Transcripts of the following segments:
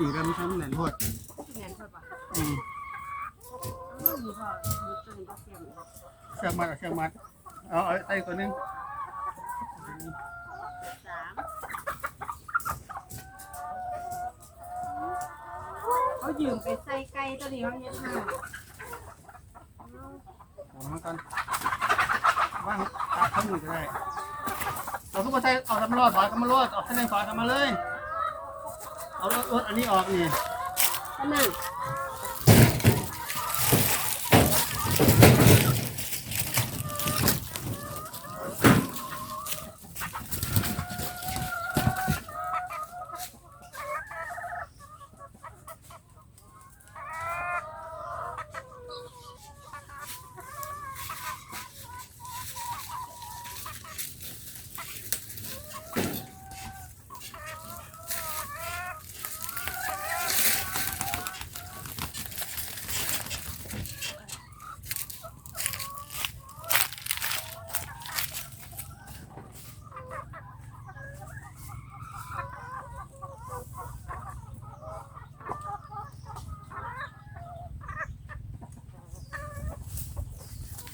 ดีแล้วไม่ใช่ไม่แหนโทษที่แนนเท่าปะอืมอ้วมีพอมีตัวนี้ก็เสียมอีกเชือกมัดเอาเชือกมัดเอาเอาไอ้ตัวหนึงสามเขายืมไปใส่ไก่ตัวนี้เขาเนี่ยค่ะโอ้มันกันว่างตัดข้างมือก็ได้เอาทุกคนใช้เอาทำมารอดถอยทำมารอดเอาเส้นถอยทำมาเลย เอารถรถอันนี้ออกนี่อัน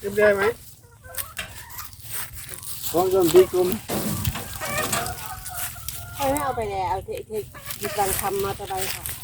นั้นเรียบร้อยไหมพร้อมกันดีกลุ่มให้เอาไปแล้วเอาเทเทหยิบรังคำมาตะไบค่ะ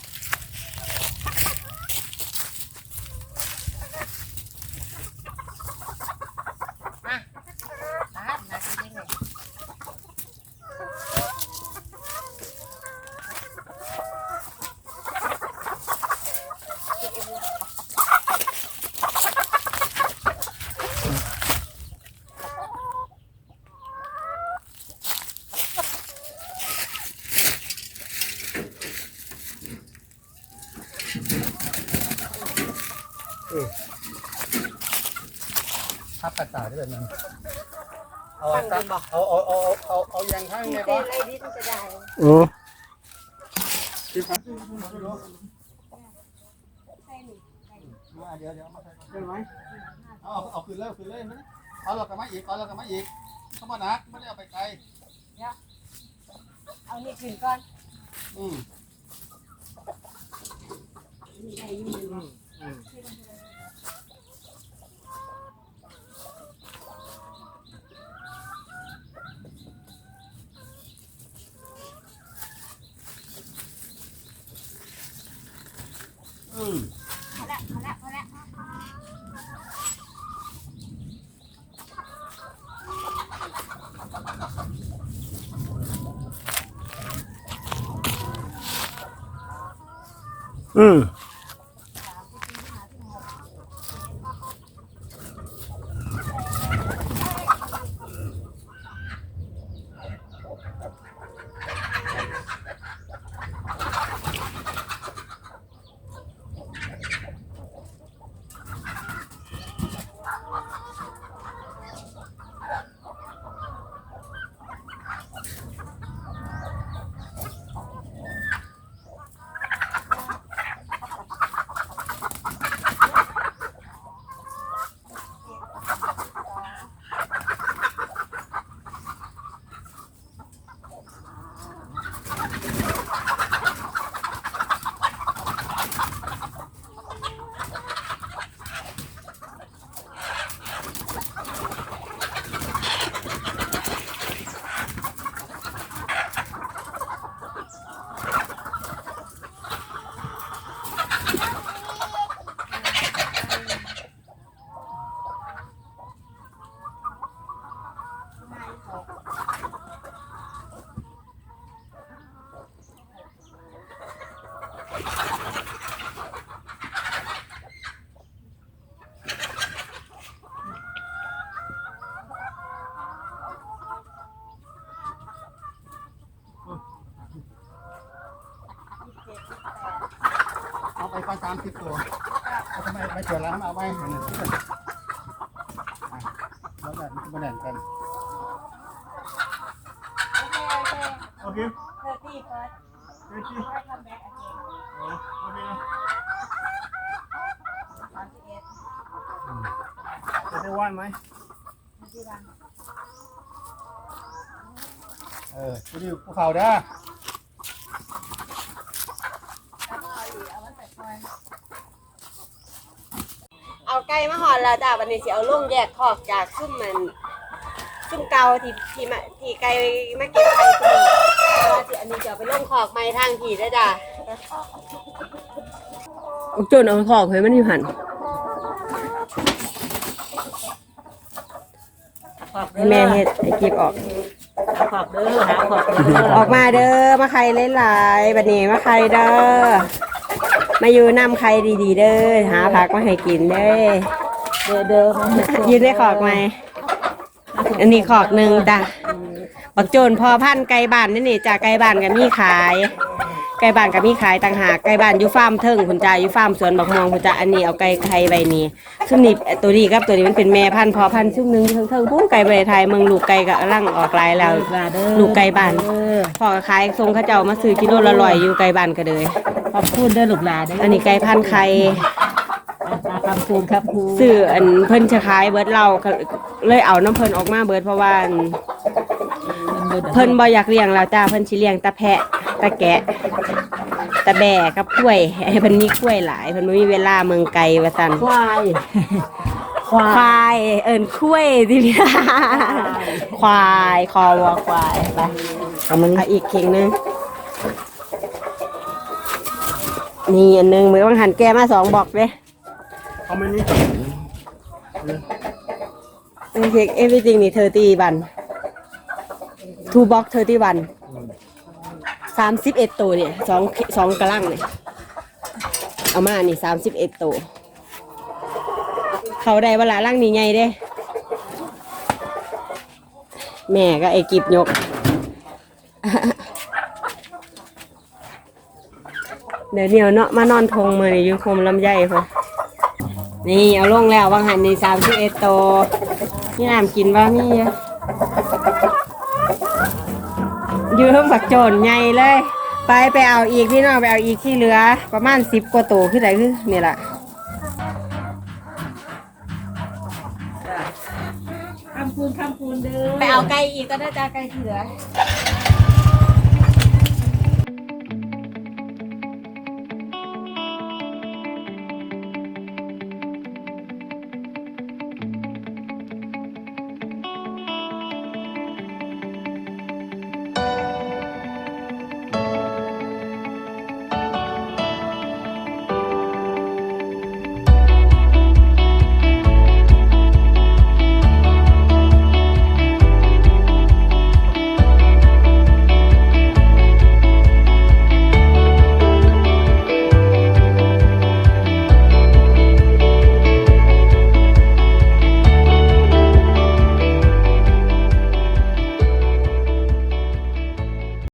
ทับกระต่ายได้แบบนั้นเอาไว้ซักเอาเอาเอาเอาเอาเอายางข้างที่เนี่ยเต้ก็นไรดิ้นจะได้โอ้ที่พักใช่หนิมาเดี๋ยวเดี๋ยวมาใส่ได้ไหมเอาเอาเอาคืนเลยเอาคืนเลยมั้ยเอาเรากลับมาอีกเอาเรากลับมาอีกเขามานักไม่ได้เอาไปไกลเอานี่ขึ้นก่อนอืมมีอะไรอยู่ในนี้อืมอืม พอละพอละพอละ อื เอาไปประจานที่ตัวทำไมไปเจอร้านมาไว้หนึ่งที่หนึ่งแล้วแบบมันแบ่งกัน โอเคเธอที่เฟิร์สโอเคคัมแบกอเกนโอเคอ็ดจะได้ว่านไหมที่วันเออดูดิภูเขาเด้อเอาไก่มาหอดแล้วจ้าวันนี้สิเอาลงแยกคอกจากซุ่มมันซุ่มเกาที่ที่มาที่ไก่มาเก็บไข่ตัวนี้เพราะว่าสิ อันนี้จะเอาไปลงคอกไม้ทางที่ได้จ้าอุกจนเอาคอกให้มันอยู่หันให้แม่เฮ็ดไอ้กิบออก ขอบเด้อหาขอบเด้อออกมาเด้อมาใครหลายๆบัดนี้มาใครเด้อมาอยู่นำใครดีๆเด้อหาผักมาให้กินเด้อเด้อเด้อมาให้ยืนได้ขอกไหมอันนี้ขอกหนึ่งจ้ะ บักโจนพอพันธุ์ไก่บ้านนี่นี่จ้ะไก่บ้านก็มีขาย ไก่บ้านก็มีขายต่างหากไก่บ้านอยู่ฟาร์มเทิงคุณจ้าอยู่ฟาร์มสวนบักม่วงคุณจ้าอันนี้เอาไก่ไข่ใบนี้ซึ่งนี่ตัวนี้ครับตัวนี้มันเป็นแม่พันธุ์พอพันธุ์ซึ่งหนึงอยู่เทิงๆพุ่งไก่ใบไทยเมืองลูกไก่ก็ร่างออกลายแล้วลาเด้อลูกไก่บ้านเด้อพ่อก็ขายทรงเข้าเจ้ามาซื้อกิโลละร้อยอยู่ไก่บ้านก็เลยขอบคุณเด้อลูกหลานเด้ออันนี้ไก่พันธุ์ไข่คำคูณครับครูซื้ออันเพิ่นจะขายเบิดเราก็เลยเอาน้ำเพิ่นออกมาเบิดเพราะว่าอัน เพิ่นบ่อยากเลี้ยงแล้วจ้าเพิ่นสิเลี้ยงตะแพะตะแกะตะแบะกับกล้วยให้เพิ่นมีกล้วยหลายเพิ่นบ่มีเวลาเมืองไกลว่าซั่นควาย ควาควายยเอิ้นกล้วยดิพี่ควายคอวัวควายไปเอามันเอาอีกเข่งหนึงนี่อันหนึงมือวังหันแกมาสองบอกเด้ เอามานี่เค้ก everything นี่เธอตีวัน two box เธอร์ตีวันสามสิบเอ็ดตัวเนี่ยสองสองกระลังเนี่ยเอามานี่สามสิบเอ็ดตัวเขาได้เวลาลังนี่ไงเด้ แม่ก็ไอ้กิบยก เดี๋ยวเดี๋ยวเนาะมานอนทงมือนี่ยูคมลำไยพอนี่เอาลงแล้ววางหันนี่สามสิบเอ็ดตัวนี่น้ำกินว่ามีเอะอยู่เพิ่งบักโจนใหญ่เลย ไปไปเอาอีกพี่น้องไปเอาอีกที่เหลือ ประมาณสิบกว่าตัวขึ้นไหนคือนี่แหละคำคูณคำคูณเด้อไปเอาไก่อีกก็ได้จ้าไก่ที่เหลือ